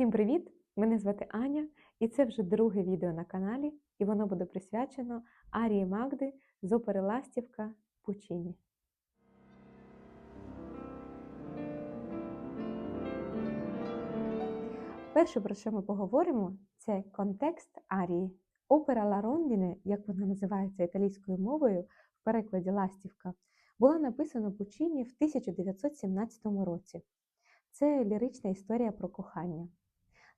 Всім привіт! Мене звати Аня, і це вже друге відео на каналі, і воно буде присвячено Арії Магди з опери Ластівка Пучині. Перше, про що ми поговоримо, це контекст арії. Опера Ла Рондіне, як вона називається італійською мовою, в перекладі Ластівка, була написана Пучині в 1917 році. Це лірична історія про кохання.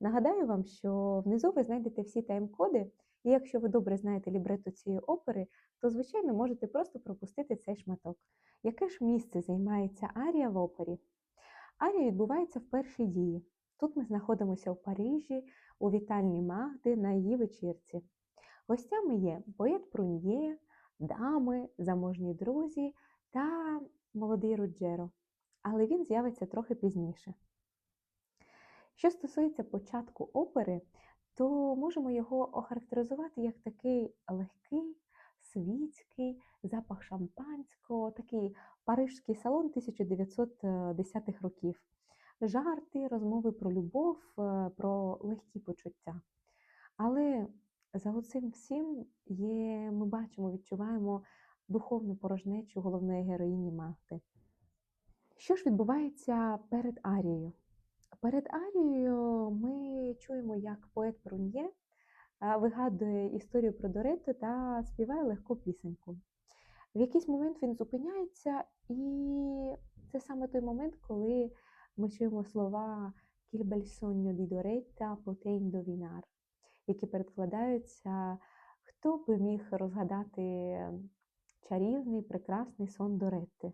Нагадаю вам, що внизу ви знайдете всі тайм-коди, і якщо ви добре знаєте лібрето цієї опери, то, звичайно, можете просто пропустити цей шматок. Яке ж місце займається Арія в опері? Арія відбувається в першій дії. Тут ми знаходимося в Парижі, у вітальні Магди на її вечірці. Гостями є поет Пруньє, дами, заможні друзі та молодий Руджеро. Але він з'явиться трохи пізніше. Що стосується початку опери, то можемо його охарактеризувати як такий легкий, світський запах шампанського, такий парижський салон 1910-х років. Жарти, розмови про любов, е, про легкі почуття. Але за цим всім є, ми бачимо, відчуваємо духовну порожнечу головної героїні Магди. Що ж відбувається перед Арією? Перед Арією ми чуємо, як поет Пруньє вигадує історію про Доретто та співає легку пісеньку. В якийсь момент він зупиняється, і це саме той момент, коли ми чуємо слова «Qu'il bel sogno di Doretta poté indovinar», які перекладаються Хто би міг розгадати чарівний, прекрасний сон Доретти.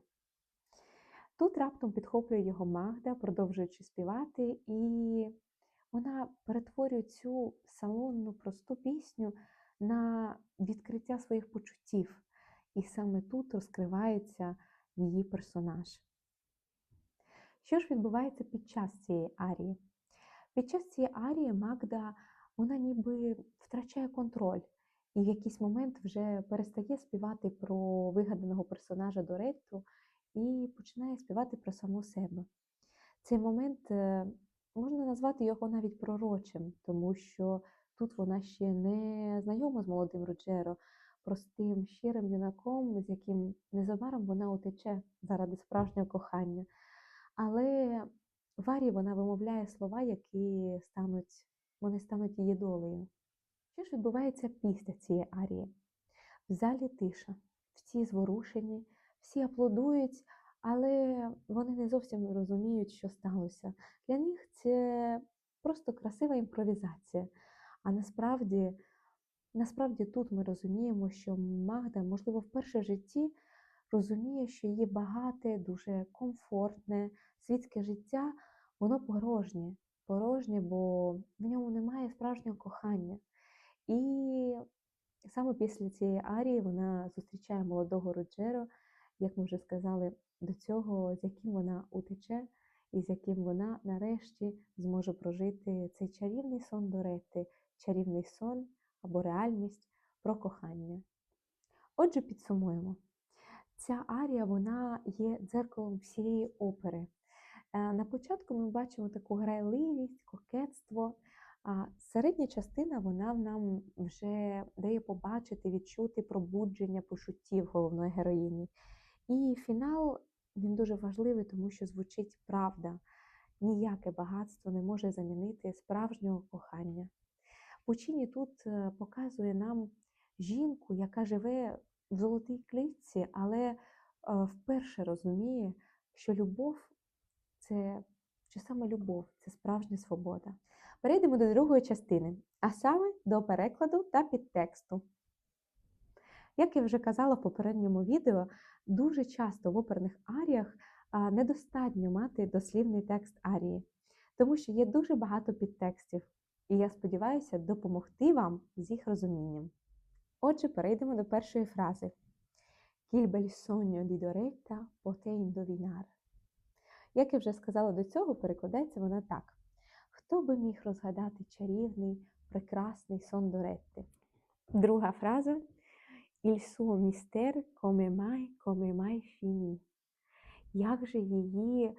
Тут раптом підхоплює його Магда, продовжуючи співати, і вона перетворює цю салонну просту пісню на відкриття своїх почуттів. І саме тут розкривається її персонаж. Що ж відбувається під час цієї арії? Під час цієї арії Магда вона ніби втрачає контроль і в якийсь момент вже перестає співати про вигаданого персонажа Доретту і починає співати про саму себе. Цей момент е, можна назвати його навіть пророчим, тому що тут вона ще не знайома з молодим Роджеро, простим, щирим юнаком, з яким незабаром вона утече заради справжнього кохання. Але в Арії вона вимовляє слова, які стануть, вони стануть її долею. Що ж відбувається після цієї арії? В залі тиша, всі зворушені, всі аплодують, але вони не зовсім розуміють, що сталося. Для них це просто красива імпровізація. А насправді, насправді тут ми розуміємо, що Магда, можливо, вперше в житті розуміє, що її багате, дуже комфортне, світське життя, воно порожнє. Порожнє, бо в ньому немає справжнього кохання. І саме після цієї арії вона зустрічає молодого Роджеро, як ми вже сказали, до цього, з яким вона утече, і з яким вона нарешті зможе прожити цей чарівний сон Доретти, чарівний сон або реальність про кохання. Отже, підсумуємо. Ця арія вона є дзеркалом всієї опери. Е, на початку ми бачимо таку грайливість, кокетство, а середня частина вона нам вже дає побачити, відчути пробудження почуттів головної героїні. І фінал він дуже важливий, тому що звучить правда. Ніяке багатство не може замінити справжнього кохання. Пучині тут е, показує нам жінку, яка живе в золотій клітці, але е, вперше розуміє, що любов це що саме любов це справжня свобода. Перейдемо до другої частини, а саме до перекладу та підтексту. Як я вже казала в попередньому відео, дуже часто в оперних аріях недостатньо мати дослівний текст арії, тому що є дуже багато підтекстів, і я сподіваюся допомогти вам з їх розумінням. Отже, перейдемо до першої фрази. Sogno di Doretta poté indovinar. Як я вже сказала до цього, перекладається вона так: Хто би міг розгадати чарівний, прекрасний сон Доретти? Друга фраза Il suo mistère come mai, come mai finì. Як же її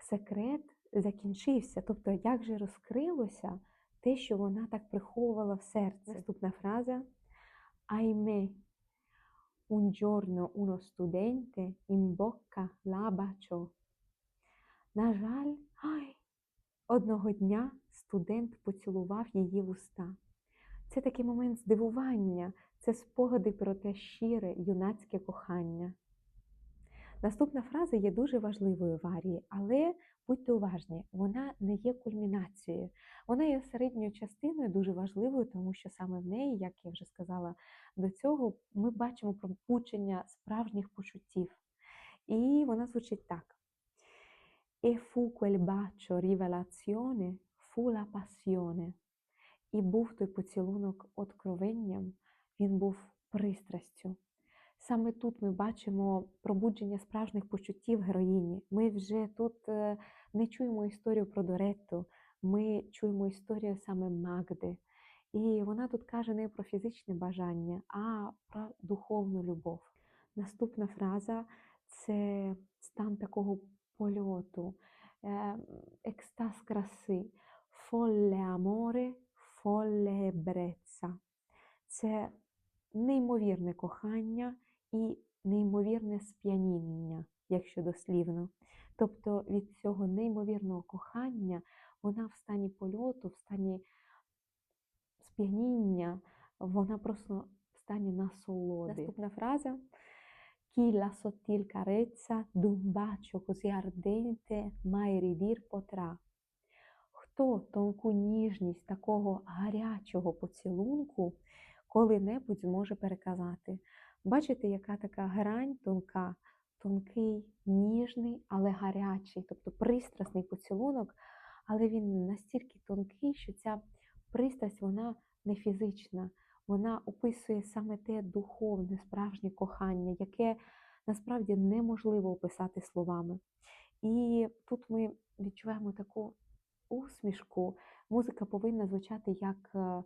секрет закінчився. Тобто, як же розкрилося те, що вона так приховувала в серці. Наступна фраза Ahimè, un giorno uno studente in bocca la baciò. На жаль, ай, одного дня студент поцілував її вуста. Це такий момент здивування, це спогади про те щире юнацьке кохання. Наступна фраза є дуже важливою в арії, але будьте уважні, вона не є кульмінацією. Вона є середньою частиною дуже важливою, тому що саме в неї, як я вже сказала до цього, ми бачимо пробудження справжніх почуттів. І вона звучить так. E fu quel bacio rivelazione, fu la passione. І був той поцілунок откровенням, він був пристрастю. Саме тут ми бачимо пробудження справжніх почуттів героїні. Ми вже тут е, не чуємо історію про Доретту, ми чуємо історію саме Магди. І вона тут каже не про фізичне бажання, а про духовну любов. Наступна фраза це стан такого польоту, е, екстаз краси, фолле аморе, фолле ебреця. Це неймовірне кохання і неймовірне сп'яніння, якщо дослівно. Тобто від цього неймовірного кохання вона в стані польоту, в стані сп'яніння, вона просто в стані насолоди. Наступна фраза. Chi la sottil carezza d'un bacio così ardente mai ridir potrà. Хто тонку ніжність такого гарячого поцілунку коли-небудь зможе переказати? Бачите, яка така грань тонка, тонкий, ніжний, але гарячий, тобто пристрасний поцілунок, але він настільки тонкий, що ця пристрасть вона не фізична, вона описує саме те духовне, справжнє кохання, яке насправді неможливо описати словами. І тут ми відчуваємо таку усмішку. Музика повинна звучати як е,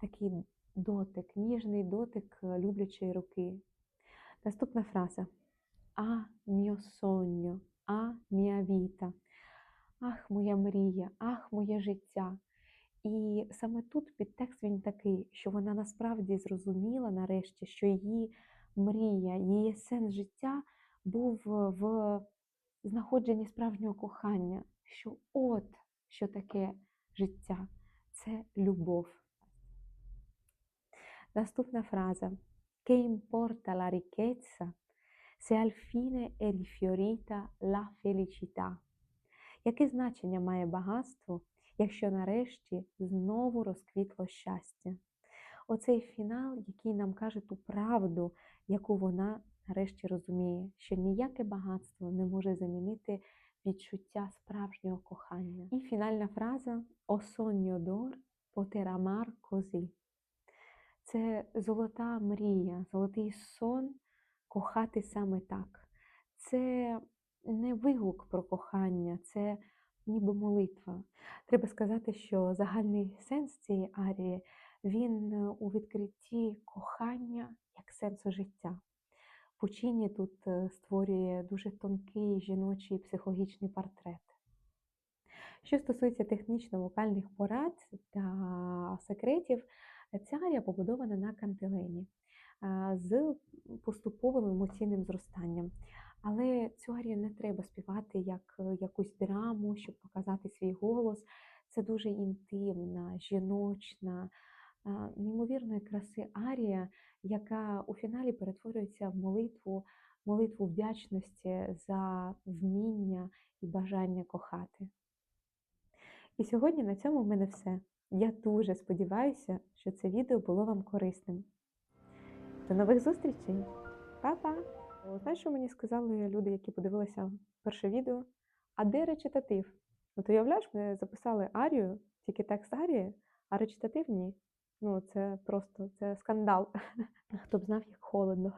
такий дотик, ніжний дотик е, люблячої руки. Наступна фраза А міо соньо, а мія віта. Ах, моя мрія, ах, моє життя. І саме тут підтекст він такий, що вона насправді зрозуміла нарешті, що її мрія, її сенс життя був в знаходженні справжнього кохання, що от що таке життя це любов. Наступна фраза Che importa la ricchezza se al fine è rifiorita la felicità? Яке значення має багатство, якщо нарешті знову розквітло щастя? Оцей фінал, який нам каже ту правду, яку вона нарешті розуміє, що ніяке багатство не може замінити відчуття справжнього кохання. І фінальна фраза «О sogno d'or poter amar così». Це золота мрія, золотий сон кохати саме так. Це не вигук про кохання, це ніби молитва. Треба сказати, що загальний сенс цієї арії він у відкритті кохання як сенсу життя. Пучині тут е, створює дуже тонкий жіночий психологічний портрет. Що стосується технічно-вокальних порад та секретів, ця арія побудована на кантилені з поступовим емоційним зростанням. Але цю арію не треба співати як е, якусь драму, щоб показати свій голос. Це дуже інтимна, жіночна, неймовірної краси арія, яка у фіналі перетворюється в молитву, молитву вдячності за вміння і бажання кохати. І сьогодні на цьому в мене все. Я дуже сподіваюся, що це відео було вам корисним. До нових зустрічей! Па-па! Знаєш, що мені сказали люди, які подивилися перше відео? А де речитатив? От уявляєш, ми записали арію, тільки текст арії, а речитатив ні. Ну, це просто це скандал. Хто б знав, як холодно.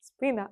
Спина.